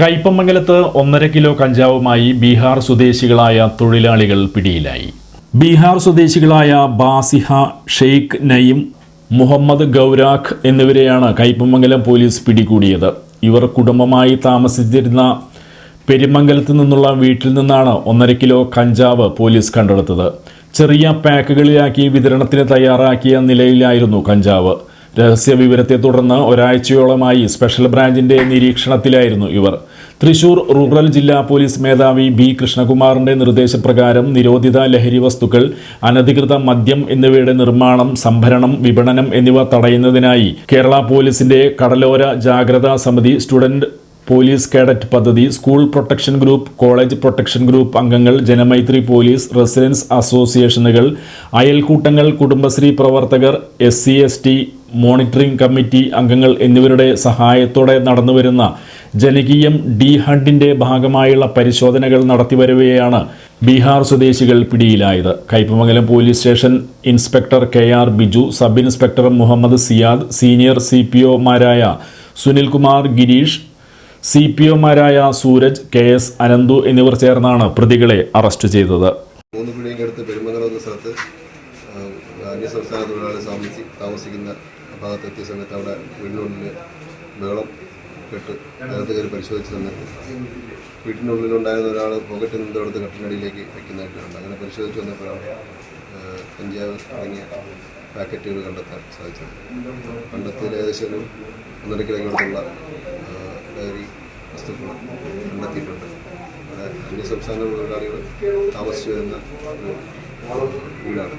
കയ്പമംഗലത്ത് ഒന്നര കിലോ കഞ്ചാവുമായി ബീഹാർ സ്വദേശികളായ തൊഴിലാളികൾ പിടിയിലായി. ബീഹാർ സ്വദേശികളായ ബാസിഹ ഷെയ്ഖ് നയിം മുഹമ്മദ് ഗൗരാഖ് എന്നിവരെയാണ് കയ്പമംഗലം പോലീസ് പിടികൂടിയത്. ഇവർ കുടുംബമായി താമസിച്ചിരുന്ന പെരുമംഗലത്ത് നിന്നുള്ള വീട്ടിൽ നിന്നാണ് ഒന്നര കിലോ കഞ്ചാവ് പോലീസ് കണ്ടെടുത്തത്. ചെറിയ പാക്കുകളിലാക്കി വിതരണത്തിന് തയ്യാറാക്കിയ നിലയിലായിരുന്നു കഞ്ചാവ്. രഹസ്യ വിവരത്തെ തുടർന്ന് ഒരാഴ്ചയോളമായി സ്പെഷ്യൽ ബ്രാഞ്ചിന്റെ നിരീക്ഷണത്തിലായിരുന്നു ഇവർ. തൃശൂർ റൂറൽ ജില്ലാ പോലീസ് മേധാവി ബി കൃഷ്ണകുമാറിന്റെ നിർദ്ദേശപ്രകാരം നിരോധിത ലഹരി വസ്തുക്കൾ അനധികൃത മദ്യം എന്നിവയുടെ നിർമ്മാണം സംഭരണം വിപണനം എന്നിവ തടയുന്നതിനായി കേരള പോലീസിന്റെ കടലോര ജാഗ്രതാ സമിതി സ്റ്റുഡന്റ് പോലീസ് കേഡറ്റ് പദ്ധതി school protection group college protection group അംഗങ്ങൾ ജനമൈത്രി പോലീസ് റെസിഡൻസ് അസോസിയേഷനുകൾ അയൽക്കൂട്ടങ്ങൾ കുടുംബശ്രീ പ്രവർത്തകർ എസ് സി മോണിറ്ററിംഗ് കമ്മിറ്റി അംഗങ്ങൾ എന്നിവരുടെ സഹായത്തോടെ നടന്നുവരുന്ന ജനകീയം ഡി ഹണ്ടിന്റെ ഭാഗമായുള്ള പരിശോധനകൾ നടത്തിവരവെയാണ് ബീഹാർ സ്വദേശികൾ പിടിയിലായത്. Kaipamangalam police station inspector K R Biju sub inspector Muhammad Siyad senior C P ഒമാരായ Sunilkumar Girish C P ഒമാരായ സൂരജ് കെ എസ് അനന്തു എന്നിവർ ചേർന്നാണ് പ്രതികളെ അറസ്റ്റ് ചെയ്തത്. മൂന്ന് സ്ഥലത്ത് താമസിക്കുന്ന ഭാഗത്തെത്തിയ സമയത്ത് അവിടെ വീടിനുള്ളിൽ ബഹളം കെട്ട് അതിനകത്ത് കയറി പരിശോധിച്ച് തന്നെ വീട്ടിന്റെ വീട്ടിനുള്ളിലുണ്ടായിരുന്ന ഒരാൾ പോക്കറ്റിൽ നിന്ന് എടുത്ത് കട്ടിനടിയിലേക്ക് വെക്കുന്നതായിട്ട് കണ്ടു. അങ്ങനെ പരിശോധിച്ച് വന്നപ്പോഴാണ് കഞ്ചാവ് തുടങ്ങിയ പാക്കറ്റുകൾ കണ്ടെത്താൻ സാധിച്ചത്. കണ്ടെത്തിയതിൽ ഏകദേശം ഒന്നര കിലോമീറ്ററുള്ള ഡയറി വസ്തുക്കൾ കണ്ടെത്തിയിട്ടുണ്ട്. അവിടെ അന്യസംസ്ഥാന തൊഴിലാളികൾ താമസിച്ചു വരുന്ന ഒരു വീടാണ്.